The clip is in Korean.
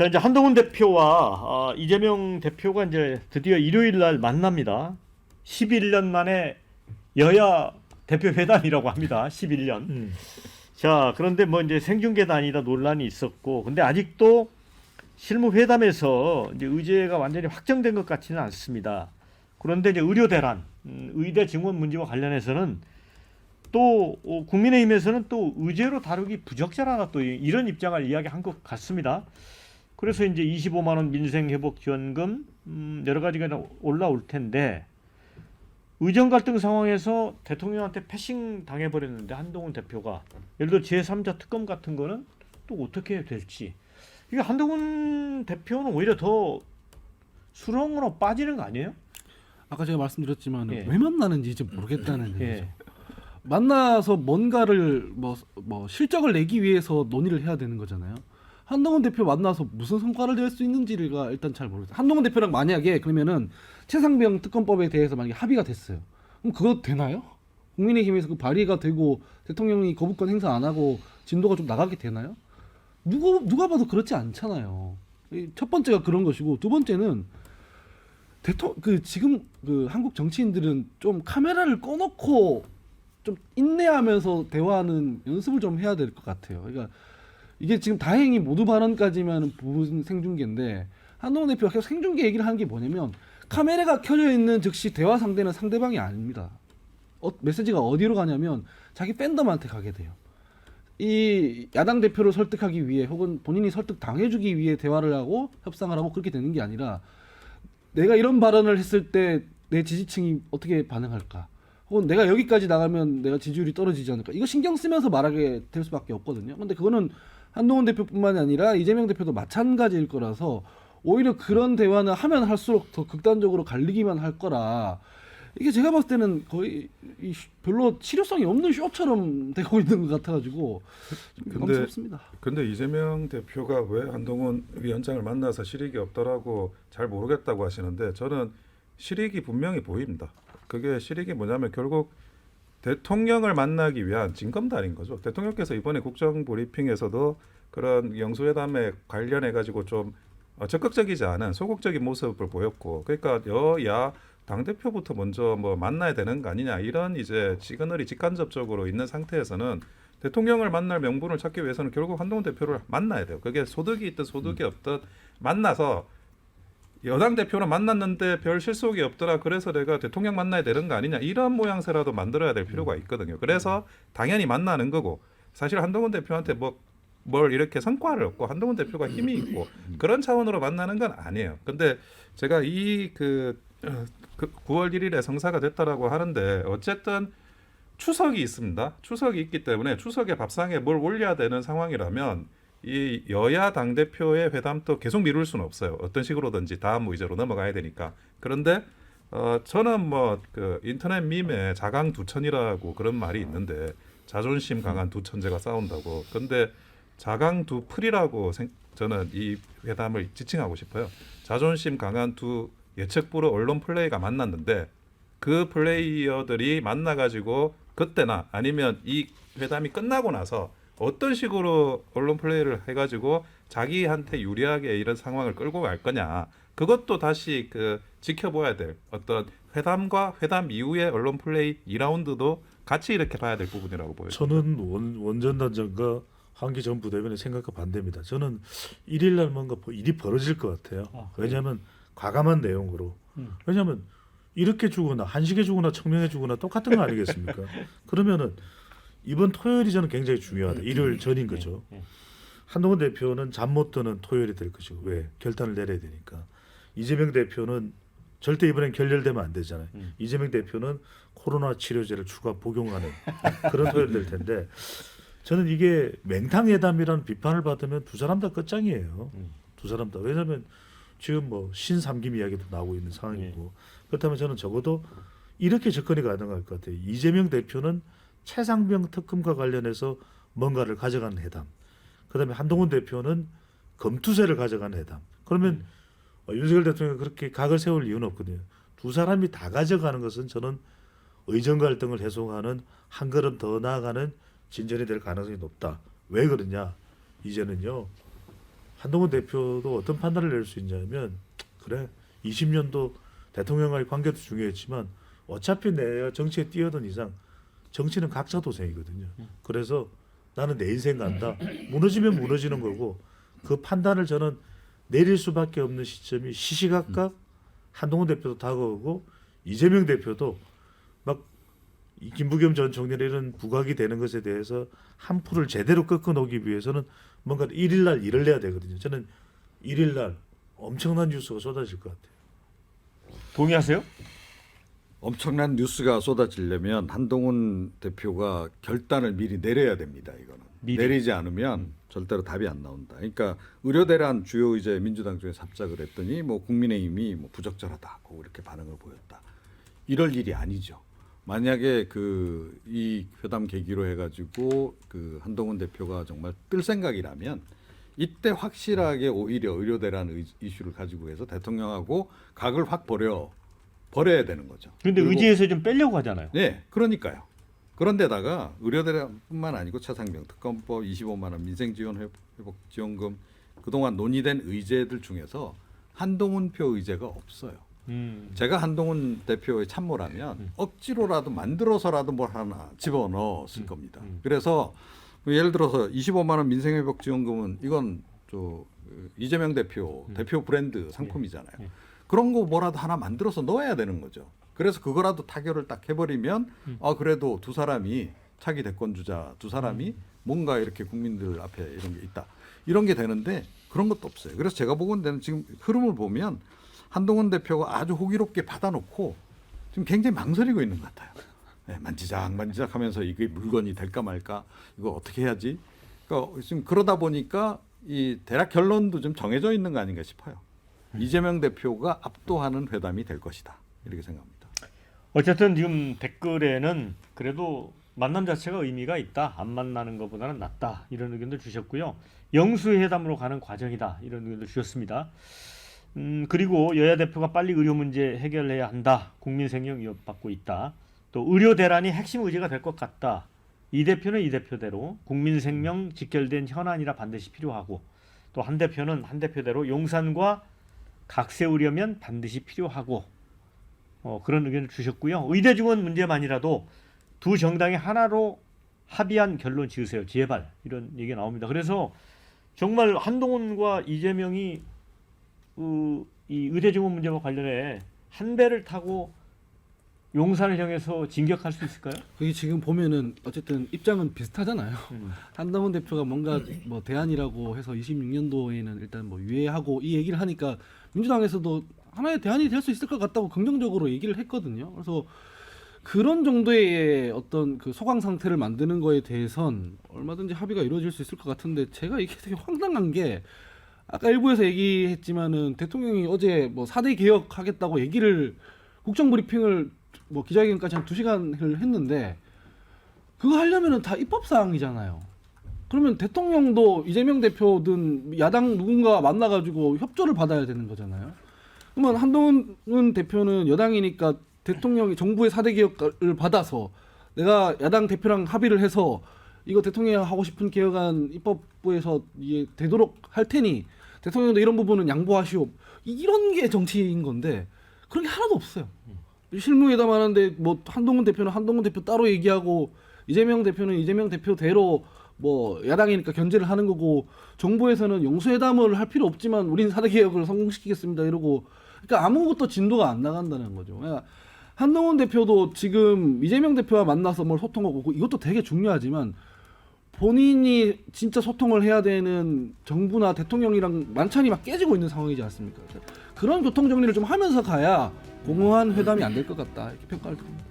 자 이제 한동훈 대표와 어, 이재명 대표가 이제 드디어 일요일 날 만납니다. 11년 만에 여야 대표 회담이라고 합니다. 11년. 음. 자 그런데 뭐 이제 생중계도 아니다 논란이 있었고 근데 아직도 실무 회담에서 이제 의제가 완전히 확정된 것 같지는 않습니다. 그런데 이제 의료 대란, 음, 의대 증원 문제와 관련해서는 또 어, 국민의힘에서는 또 의제로 다루기 부적절하다 또 이- 이런 입장을 이야기한 것 같습니다. 그래서 이제 25만 원 민생 회복 지원금 음, 여러 가지가 올라올 텐데 의정 갈등 상황에서 대통령한테 패싱 당해 버렸는데 한동훈 대표가 예를 들어 제3자 특검 같은 거는 또 어떻게 될지 이게 한동훈 대표는 오히려 더 수렁으로 빠지는 거 아니에요? 아까 제가 말씀드렸지만 예. 왜 만나는지 이제 모르겠다는 얘기죠. 예. 만나서 뭔가를 뭐, 뭐 실적을 내기 위해서 논의를 해야 되는 거잖아요. 한동훈 대표 만나서 무슨 성과를 낼 수 있는지가 일단 잘 모르겠어요. 한동훈 대표랑 만약에 그러면은 최상병 특검법에 대해서 만약에 합의가 됐어요. 그럼 그거 되나요? 국민의힘에서 그 발의가 되고 대통령이 거부권 행사 안 하고 진도가 좀 나가게 되나요? 누가 누가 봐도 그렇지 않잖아요. 이첫 번째가 그런 것이고 두 번째는 대통령 그 지금 그 한국 정치인들은 좀 카메라를 꺼놓고 좀 인내하면서 대화하는 연습을 좀 해야 될 것 같아요. 그러니까 이게 지금 다행히 모두 발언까지만 부분 생중계인데 한동훈 대표가 계속 생중계 얘기를 하는 게 뭐냐면 카메라가 켜져 있는 즉시 대화 상대는 상대방이 아닙니다. 어, 메시지가 어디로 가냐면 자기 팬덤한테 가게 돼요. 이 야당 대표를 설득하기 위해 혹은 본인이 설득 당해주기 위해 대화를 하고 협상을 하고 그렇게 되는 게 아니라 내가 이런 발언을 했을 때 내 지지층이 어떻게 반응할까? 혹은 내가 여기까지 나가면 내가 지지율이 떨어지지 않을까? 이거 신경 쓰면서 말하게 될 수밖에 없거든요. 근데 그거는 한동훈 대표뿐만이 아니라 이재명 대표도 마찬가지일 거라서 오히려 그런 대화는 하면 할수록 더 극단적으로 갈리기만 할 거라 이게 제가 봤을 때는 거의 별로 실효성이 없는 쇼처럼 되고 있는 것 같아가지고 좀 근데-. 근데 이재명 대표가 왜 한동훈 위원장을 만나서 실익이 없더라고 잘 모르겠다고 하시는데 저는 실익이 분명히 보입니다. 그게 실익이 뭐냐면 결국 대통령을 만나기 위한 징검다리인 거죠. 대통령께서 이번에 국정 브리핑에서도 그런 영수회담에 관련해 가지고 좀 어, 적극적이지 않은 소극적인 모습을 보였고, 그러니까 여야 당 대표부터 먼저 뭐 만나야 되는 거 아니냐 이런 이제 시그널이 직간접적으로 있는 상태에서는 대통령을 만날 명분을 찾기 위해서는 결국 한동훈 대표를 만나야 돼요. 그게 소득이 있든 소득이 없든 만나서 여당 대표를 만났는데 별 실속이 없더라. 그래서 내가 대통령 만나야 되는 거 아니냐. 이런 모양새라도 만들어야 될 필요가 있거든요. 그래서 당연히 만나는 거고 사실 한동훈 대표한테 뭐뭘 이렇게 성과를 얻고 한동훈 대표가 힘이 있고 그런 차원으로 만나는 건 아니에요. 근데 제가 이그 그 9월 1일에 성사가 됐다라고 하는데 어쨌든 추석이 있습니다. 추석이 있기 때문에 추석에 밥상에 뭘 올려야 되는 상황이라면 이 여야 당 대표의 회담도 계속 미룰 수는 없어요. 어떤 식으로든지 다음 의제로 넘어가야 되니까. 그런데 어 저는 뭐 그 인터넷 밈에 자강 두천이라고 그런 말이 있는데 자존심 강한 두 천재가 싸운다고. 근데 자강 두 풀이라고 생, 저는 이 회담을 지칭하고 싶어요. 자존심 강한 두 예측불허 언론 플레이가 만났는데 그 플레이어들이 만나가지고 그때나 아니면 이 회담이 끝나고 나서 어떤 식으로 언론 플레이를 해가지고 자기한테 유리하게 이런 상황을 끌고 갈 거냐 그것도 다시 그 지켜봐야 될 어떤 회담과 회담 이후의 언론 플레이 2라운드도 같이 이렇게 봐야 될 부분이라고 보여요. 저는 원, 원전 단장과 한기 전 부대변의 생각과 반대입니다. 저는 일일 날 뭔가 버- 일이 벌어질 것 같아요. 아? 왜냐하면 과감한 내용으로. 음. 왜냐하면 이렇게 주거나 한식에 주거나 청명에 주거나 똑같은 거 아니겠습니까? 그러면은 이번 토요일이 저는 굉장히 중요하다. 일요일 전인 거죠. 예, 예. 한동훈 대표는 잠 못 드는 토요일이 될 것이고 왜 결단을 내려야 되니까 이재명 대표는 절대 이번엔 결렬되면 안 되잖아요. 음. 이재명 대표는 코로나 치료제를 추가 복용하는 그런 토요일 될 텐데 저는 이게 맹탕회담이라는 비판을 받으면 두 사람 다 끝장이에요. 음. 두 사람 다 왜냐하면 지금 뭐 신삼김 이야기도 나오고 있는 상황이고 그렇다면 저는 적어도 이렇게 접근이 가능할 것 같아요. 이재명 대표는 최상병 특검과 관련해서 뭔가를 가져가는 회담. 그다음에 한동훈 대표는 검투세를 가져가는 회담. 그러면 어, 윤석열 대통령이 그렇게 각을 세울 이유는 없거든요. 두 사람이 다 가져가는 것은 저는 의정 갈등을 해소하는 한 걸음 더 나아가는 진전이 될 가능성이 높다. 왜 그러냐? 이제는요 한동훈 대표도 어떤 판단을 낼 수 있냐면 그래 20년도 대통령과의 관계도 중요했지만 어차피 내가 정치에 뛰어든 이상 정치는 각자 도생이거든요. 그래서 나는 내 인생 간다. 무너지면 무너지는 거고 그 판단을 저는 내릴 수밖에 없는 시점이 시시각각 한동훈 대표도 다가오고 이재명 대표도 막이 김부겸 전 총리의 이런 부각이 되는 것에 대해서 한 풀을 제대로 꺾어 놓기 위해서는 뭔가 일일 날 일을 내야 되거든요. 저는 일일 날 엄청난 뉴스가 쏟아질 것 같아요. 동의하세요? 엄청난 뉴스가 쏟아지려면 한동훈 대표가 결단을 미리 내려야 됩니다. 이거는 미리. 내리지 않으면 절대로 답이 안 나온다. 그러니까 의료 대란 주요 의제 민주당 중에 삽작을 했더니 뭐 국민의힘이 뭐 부적절하다 고 이렇게 반응을 보였다. 이럴 일이 아니죠. 만약에 그 이 회담 계기로 해가지고 그 한동훈 대표가 정말 뜰 생각이라면 이때 확실하게 오히려 의료 대란 의- 이슈를 가지고 해서 대통령하고 각을 확 버려 버려야 되는 거죠. 그리고- 의지에서 좀 빼려고 하잖아요. 네, 그러니까요. 그런데다가 의료대란뿐만 아니고 최상병 특검법 25만 원 민생 지원 회복- 지원금 그동안 논의된 의제들 중에서 한동훈표 의제가 없어요. 음. 제가 한동훈 대표의 참모라면 억지로라도 만들어서라도 뭘 하나 집어넣었을 겁니다. 그래서 뭐 예를 들어서 25만 원 민생 회복 지원금은 이건 저 그, 이재명 대표 대표 브랜드 상품이잖아요. 그런 거 뭐라도 하나 만들어서 넣어야 되는 거죠. 그래서 그거라도 타결을 딱 해버리면 아 그래도 두 사람이 차기 대권 주자 두 사람이 뭔가 이렇게 국민들 앞에 이런 게 있다 이런 게 되는데 그런 것도 없어요. 그래서 제가 보건대는 지금 흐름을 보면 한동훈 대표가 아주 호기롭게 받아놓고 지금 굉장히 망설이고 있는 것 같아요. 네, 만지작 만지작 하면서 이게 물건이 될까 말까 이거 어떻게 해야지. 그러니까 지금 그러다 보니까 이 대략 결론도 좀 정해져 있는 거 아닌가 싶어요. 이재명 대표가 압도하는 회담이 될 것이다 이렇게 생각합니다. 어쨌든 지금 댓글에는 그래도 만남 자체가 의미가 있다. 안 만나는 것보다는 낫다. 이런 의견도 주셨고요. 영수회담으로 가는 과정이다. 이런 의견도 주셨습니다. 음, 그리고 여야 대표가 빨리 의료 문제 해결해야 한다. 국민 생명 위협받고 있다. 또 의료 대란이 핵심 의제가 될 것 같다. 이 대표는 이 대표대로 국민 생명 직결된 현안이라 반드시 필요하고 또 한 대표는 한 대표대로 용산과 각 세우려면 반드시 필요하고 어, 그런 의견을 주셨고요. 의대 증원 문제만이라도 두 정당이 하나로 합의한 결론 지으세요. 제발 이런 얘기가 나옵니다. 그래서 정말 한동훈과 이재명이 그, 이 의대 증원 문제와 관련해 한 배를 타고 용산을 향해서 진격할 수 있을까요? 그게 지금 보면은 어쨌든 입장은 비슷하잖아요. 음. 한동훈 대표가 뭔가 뭐 대안이라고 해서 26년도에는 일단 뭐 유예하고 이 얘기를 하니까 민주당에서도 하나의 대안이 될 수 있을 것 같다고 긍정적으로 얘기를 했거든요. 그래서 그런 정도의 어떤 그 소강 상태를 만드는 거에 대해선 얼마든지 합의가 이루어질 수 있을 것 같은데 제가 이게 되게 황당한 게 아까 일부에서 얘기했지만은 대통령이 어제 뭐 4대 개혁 하겠다고 얘기를 국정 브리핑을 뭐 기자회견까지 한 2시간을 했는데 그거 하려면은 다 입법 사항이잖아요. 그러면 대통령도 이재명 대표든 야당 누군가 만나가지고 협조를 받아야 되는 거잖아요. 그러면 한동훈 대표는 여당이니까 대통령이 정부의 사대 개혁을 받아서 내가 야당 대표랑 합의를 해서 이거 대통령이 하고 싶은 개혁안 입법부에서 이게 되도록 할 테니 대통령도 이런 부분은 양보하시오. 이런 게 정치인 건데 그런 게 하나도 없어요. 실무회담 하는데 뭐 한동훈 대표는 한동훈 대표 따로 얘기하고 이재명 대표는 이재명 대표대로 뭐 야당이니까 견제를 하는 거고 정부에서는 영수회담을 할 필요 없지만 우리는 사대 개혁을 성공시키겠습니다 이러고 그러니까 아무것도 진도가 안 나간다는 거죠. 그러니까 한동훈 대표도 지금 이재명 대표와 만나서 뭘 소통하고 이것도 되게 중요하지만 본인이 진짜 소통을 해야 되는 정부나 대통령이랑 만찬이 막 깨지고 있는 상황이지 않습니까? 그런 교통 정리를 좀 하면서 가야 공허한 회담이 안 될 것 같다 이렇게 평가를 드립니다.